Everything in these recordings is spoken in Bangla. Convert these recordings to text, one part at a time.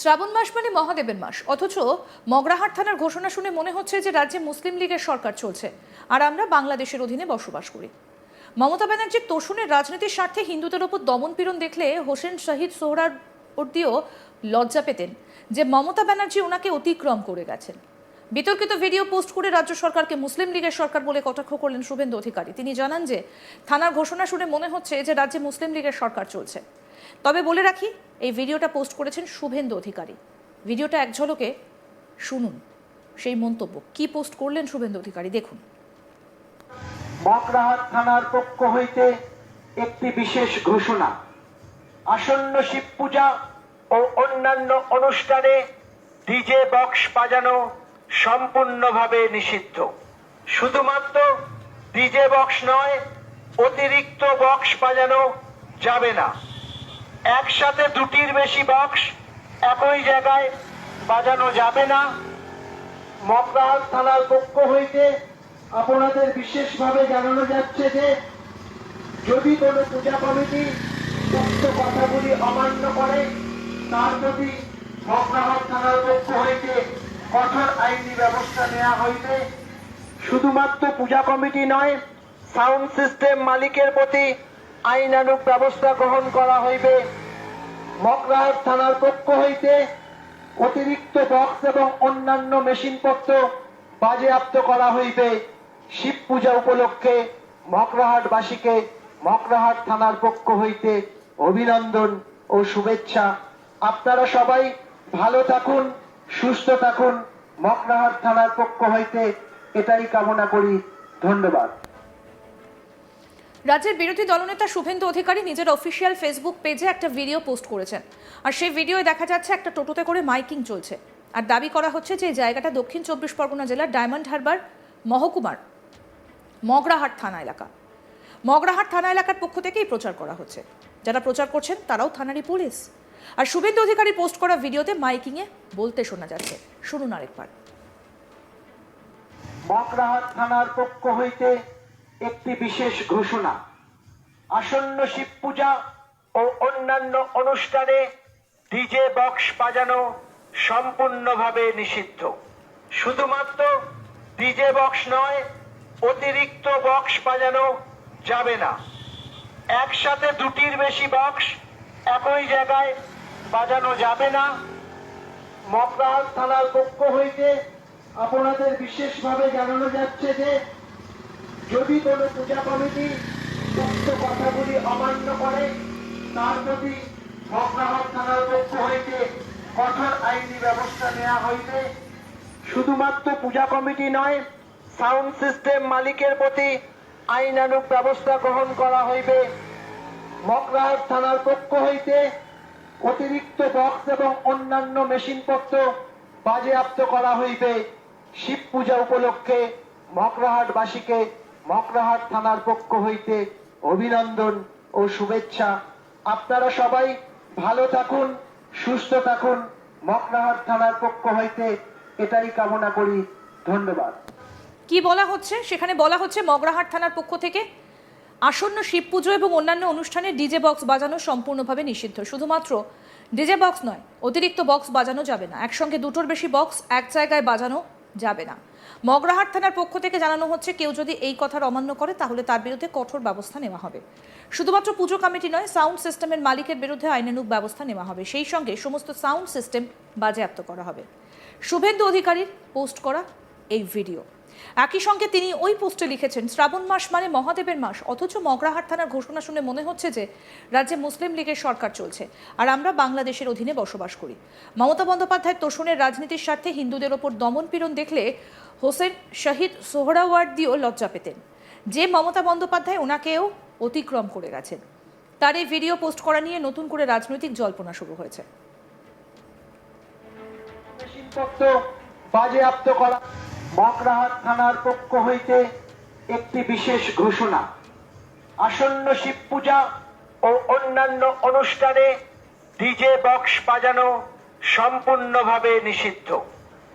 শ্রাবণ মাস মানে মহাদেবের মাস। অথচ মগরাহাট থানার ঘোষণা শুনে মনে হচ্ছে যে রাজ্যে মুসলিম লীগের সরকার চলছে। আর আমরা বাংলাদেশের অধীনে বসবাস করি। মমতা ব্যানার্জির তোষণের রাজনীতির স্বার্থে হিন্দুদের ওপর দমনপীড়ন দেখলে হোসেন শাহিদ সোহরার দিয়েও লজ্জা পেতেন যে মমতা ব্যানার্জি ওনাকে অতিক্রম করে গেছেন। বিতর্কিত ভিডিও পোস্ট করে রাজ্য সরকারকে মুসলিম লীগের সরকার বলে কটাক্ষ করলেন শুভেন্দু অধিকারী। তিনি জানান যে, থানার ঘোষণা শুনে মনে হচ্ছে যে রাজ্যে মুসলিম লীগের সরকার চলছে। তবে বলে রাখি, এই ভিডিওটা পোস্ট করেছেন শুভেন্দু অধিকারী। ভিডিওটা এক ঝলকে শুনুন, সেই মন্তব্য। কি পোস্ট করলেন শুভেন্দু অধিকারী? দেখুন। মকরাহাট থানার পক্ষ হইতে একটি বিশেষ ঘোষণা। আসন্ন শিব পূজা ও অন্যান্য অনুষ্ঠানে ডিজে বক্স বাজানো সম্পূর্ণভাবে নিষিদ্ধ। শুধুমাত্র ডিজে বক্স নয়, অতিরিক্ত বক্স বাজানো যাবে না। একসাথে দুটির বেশি বক্স একই জায়গায় বাজানো যাবে না। মকরাহাট থানার পক্ষ হইতে আপনাদের বিশেষভাবে জানানো যাচ্ছে যে, যদি কোনো পূজা কমিটি উক্ত কথাগুলি অমান্য করে, তার প্রতি মকরাহাট থানার পক্ষ হইতে কঠোর আইনি ব্যবস্থা নেওয়া হইবে। শুধুমাত্র পূজা কমিটি নয়, সাউন্ড সিস্টেম মালিকের প্রতি আইনানুগ ব্যবস্থা গ্রহণ করা হইবে। মকরাহাট থানার পক্ষ হইতে অতিরিক্ত বক্স এবং অন্যান্য মেশিনপত্র বাজেয়াপ্ত করা হইবে। শিব পূজা উপলক্ষে মকরাহাটবাসীকে মকরাহাট থানার পক্ষ হইতে অভিনন্দন ও শুভেচ্ছা। আপনারা সবাই ভালো থাকুন, সুস্থ থাকুন। মকরাহাট থানার পক্ষ হইতে এটাই কামনা করি। ধন্যবাদ। রাজ্যের বিরোধী দলনেতা শুভেন্দু অধিকারী নিজের অফিসিয়াল ফেসবুক পেজে একটা ভিডিও পোস্ট করেছেন। আর সেই ভিডিওয়ে দেখা যাচ্ছে একটা টোটোতে করে মাইকিং চলছে। আর দাবি করা হচ্ছে যে এই জায়গাটা দক্ষিণ চব্বিশ পরগনা জেলার ডায়মন্ড হারবার, মহকুমার, মগরাহাট থানা এলাকা। মগরাহাট থানা এলাকার পক্ষ থেকেই প্রচার করা হচ্ছে। যারা প্রচার করছেন, তারাও থানারই পুলিশ। আর শুভেন্দু অধিকারী পোস্ট করা ভিডিওতে মাইকিংয়ে বলতে শোনা যাচ্ছে। শুনুন আরেকবার। মকরাহাট থানার পক্ষ হইতে একটি বিশেষ ঘোষণা। আসন্ন শিব পূজা ও অন্যান্য অনুষ্ঠানে ডিজে বক্স বাজানো সম্পূর্ণভাবে নিষিদ্ধ। শুধুমাত্র ডিজে বক্স নয়, অতিরিক্ত বক্স বাজানো যাবে না। একসাথে দুটির বেশি বক্স একই জায়গায় বাজানো যাবে না। মকরাহাট থানার পক্ষ হইতে আপনাদের বিশেষভাবে জানানো যাচ্ছে যে যদি কোনো পূজা কমিটি উক্ত কথাগুলি অমান্য করে, তার প্রতি মকরাহাট থানার পক্ষ হইতে কঠোর আইনি ব্যবস্থা নেওয়া হইবে। শুধুমাত্র পূজা কমিটি নয়, সাউন্ড সিস্টেম মালিকের প্রতি আইনানুক ব্যবস্থা গ্রহণ করা হইবে। মকরাহাট থানার পক্ষ হইতে অতিরিক্ত বক্স এবং অন্যান্য মেশিনপত্র বাজেয়াপ্ত করা হইবে। শিব পূজা উপলক্ষে মকরাহাটবাসীকে মকরাহাট থানার পক্ষ হইতে অভিনন্দন ও শুভেচ্ছা। আপনারা সবাই ভালো থাকুন, সুস্থ থাকুন। মকরাহাট থানার পক্ষ হইতে এটাই কামনা করি। ধন্যবাদ। কি বলা হচ্ছে? সেখানে বলা হচ্ছে মগরাহাট থানার পক্ষ থেকে আসন্ন শিব পুজো এবং অন্যান্য অনুষ্ঠানে ডিজে বক্স বাজানো সম্পূর্ণভাবে নিষিদ্ধ। শুধুমাত্র ডিজে বক্স নয়, অতিরিক্ত বক্স বাজানো যাবে না। একসঙ্গে দুটোর বেশি বক্স এক জায়গায় বাজানো যাবে না। মগরাহাট থানার পক্ষ থেকে জানানো হচ্ছে, কেউ যদি এই কথার অমান্য করে, তাহলে তার বিরুদ্ধে কঠোর ব্যবস্থা নেওয়া হবে। শুধুমাত্র পুজো কমিটি নয়, সাউন্ড সিস্টেমের মালিকের বিরুদ্ধে আইনানুক ব্যবস্থা নেওয়া হবে। সেই সঙ্গে সমস্ত সাউন্ড সিস্টেম বাজেয়াপ্ত করা হবে। শুভেন্দু অধিকারীর পোস্ট করা এই ভিডিও। একই সঙ্গে তিনি ওই পোস্টে লিখেছেন, শ্রাবণ মাস মানে মহাদেবের মাস, অথচ মগরাহাট থানার ঘোষণা শুনে মনে হচ্ছে যে রাজ্যে মুসলিম লীগের সরকার চলছে, আর আমরা বাংলাদেশের অধীনে বসবাস করি। মমতা বন্দ্যোপাধ্যায় তোষণের রাজনীতির স্বার্থে হিন্দুদের ওপর দমনপীড়ন দেখলে হোসেন শহীদ সোহরাওয়ার্দ দিয়েও লজ্জা পেতেন। যে মমতা বন্দ্যোপাধ্যায় ওনাকেও অতিক্রম করে গেছেন। তার এই ভিডিও পোস্ট করা নিয়ে নতুন করে রাজনৈতিক জল্পনা শুরু হয়েছে। বাজেয়াপ্ত করা মকরাহাট থানার পক্ষ হইতে একটি বিশেষ ঘোষণা। আসন্ন শিব পূজা ও অন্যান্য অনুষ্ঠানে ডিজে বক্স বাজানো সম্পূর্ণভাবে নিষিদ্ধ।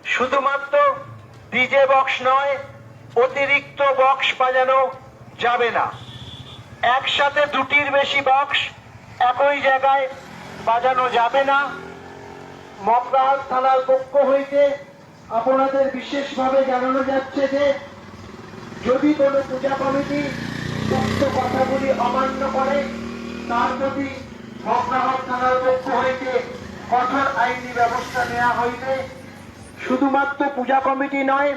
শুধুমাত্র ডিজে বক্স নয়, অতিরিক্ত বক্স বাজানো যাবে না। একসাথে দুটির বেশি বক্স একই জায়গায় বাজানো যাবে না। মকরাহাট থানার পক্ষ হইতে আপনাদের বিশেষভাবে জানানো যাচ্ছে যে, যদি কোনো পূজা কমিটি উক্ত কথাগুলি অমান্য করে, তার প্রতি মকরাহাট থানার পক্ষ হইতে কঠোর আইনি ব্যবস্থা নেওয়া হইবে। শুধুমাত্র পূজা কমিটি নয়,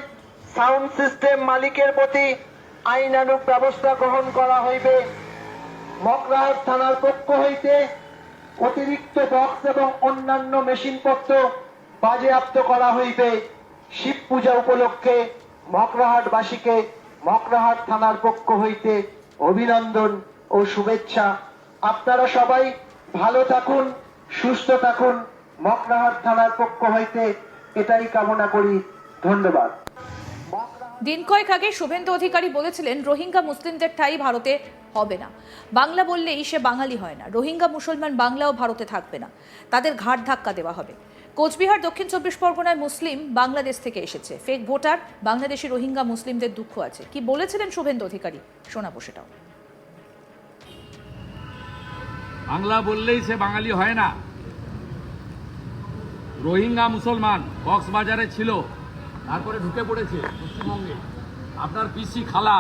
সাউন্ড সিস্টেম মালিকের প্রতি আইনানুক ব্যবস্থা গ্রহণ করা হইবে। মকরাহাট থানার পক্ষ হইতে অতিরিক্ত বক্স এবং অন্যান্য মেশিনপত্র বাজেয়াপ্ত করা হইবে। শিব পূজা উপলক্ষে মকরাহাটবাসীকে মকরাহাট থানার পক্ষ হইতে অভিনন্দন ও শুভেচ্ছা। আপনারা সবাই ভালো থাকুন, সুস্থ থাকুন। মকরাহাট থানার পক্ষ হইতে এটাই কামনা করি। ধন্যবাদ। দিন কয়েক আগে শুভেন্দু অধিকারী বলেছিলেন, রোহিঙ্গা মুসলিমদের ঠাই ভারতে হবে না। বাংলা বললেই সে বাঙালি হয় না। রোহিঙ্গা মুসলমান বাংলাও ভারতে থাকবে না। তাদের ঘাট ধাক্কা দেওয়া হবে। কোচবিহার দক্ষিণ চব্বিশ পরগনায় মুসলিম বাংলাদেশ থেকে এসেছে। ফেক ভোটার, বাংলাদেশি রোহিঙ্গা মুসলিমদের দুঃখ আছে। কি বলেছিলেন শুভেন্দু অধিকারী? শোনাবো সেটাও। বাংলা বললেই সে বাঙালি হয় না। রোহিঙ্গা মুসলমান কক্সবাজারে ছিল, তারপরে ঢুকে পড়েছে পশ্চিমবঙ্গে। আপনার পিসি খালা,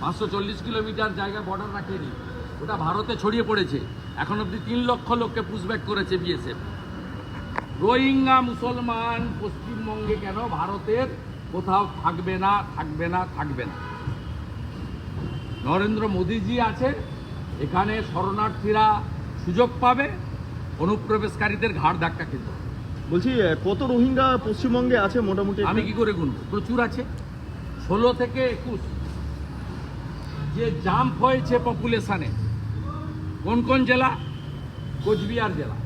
পাঁচশো চল্লিশ কিলোমিটার জায়গা বর্ডার রাখেনি। ওটা ভারতে ছড়িয়ে পড়েছে। এখন অবধি তিন লক্ষ লোককে পুষব্যাক করেছে বিএসএফ রোহিঙ্গা মুসলমান পশ্চিমবঙ্গে কেন ভারতের কোথাও থাকবে না থাকবে না থাকবে না? নরেন্দ্র মোদীজি আছে এখানে শরণার্থীরা সুযোগ পাবে অনুপ্রবেশকারীদের ঘাড় ধাক্কা খেতে বলছি কত রোহিঙ্গা পশ্চিমবঙ্গে আছে মোটামুটি? আমি কি করে গুনবো? প্রচুর আছে। ষোলো থেকে একুশ। যে জাম্প হয়েছে পপুলেশনে কোন কোন জেলা? কোচবিহার জেলা।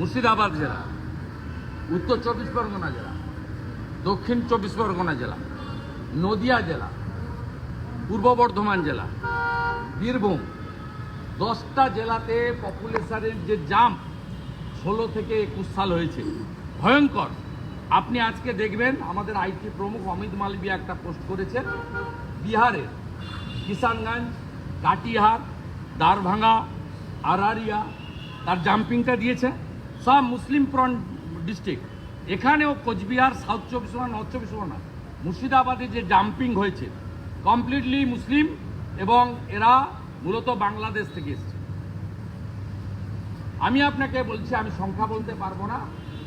মুর্শিদাবাদ জেলা, উত্তর চব্বিশ পরগনা জেলা, দক্ষিণ চব্বিশ পরগনা জেলা, নদিয়া জেলা, পূর্ব বর্ধমান জেলা, বীরভূম, দশটা জেলাতে পপুলেশনের যে জাম্প ষোলো থেকে একুশ সাল হয়েছে, ভয়ঙ্কর। আপনি আজকে দেখবেন আমাদের আইটি প্রমুখ অমিত মালবিয়া একটা পোস্ট করেছেন, বিহারের কিষানগঞ্জ, কাটিহার, দারভাঙ্গা, আরারিয়া, তার জাম্পিংটা দিয়েছে। সব মুসলিম প্রন ডিস্ট্রিক্ট এখানেও কোচবিহার সাউথ চব্বিশ পরগনা নর্থ চব্বিশ পরগনা, মুর্শিদাবাদে যে জাম্পিং হয়েছে কমপ্লিটলি মুসলিম এবং এরা মূলত বাংলাদেশ থেকে এসেছে। আমি আপনাকে বলছি, আমি সংখ্যা বলতে পারব না,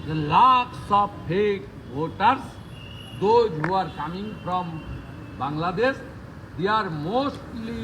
যে lakhs of fake voters those who are coming from Bangladesh they are mostly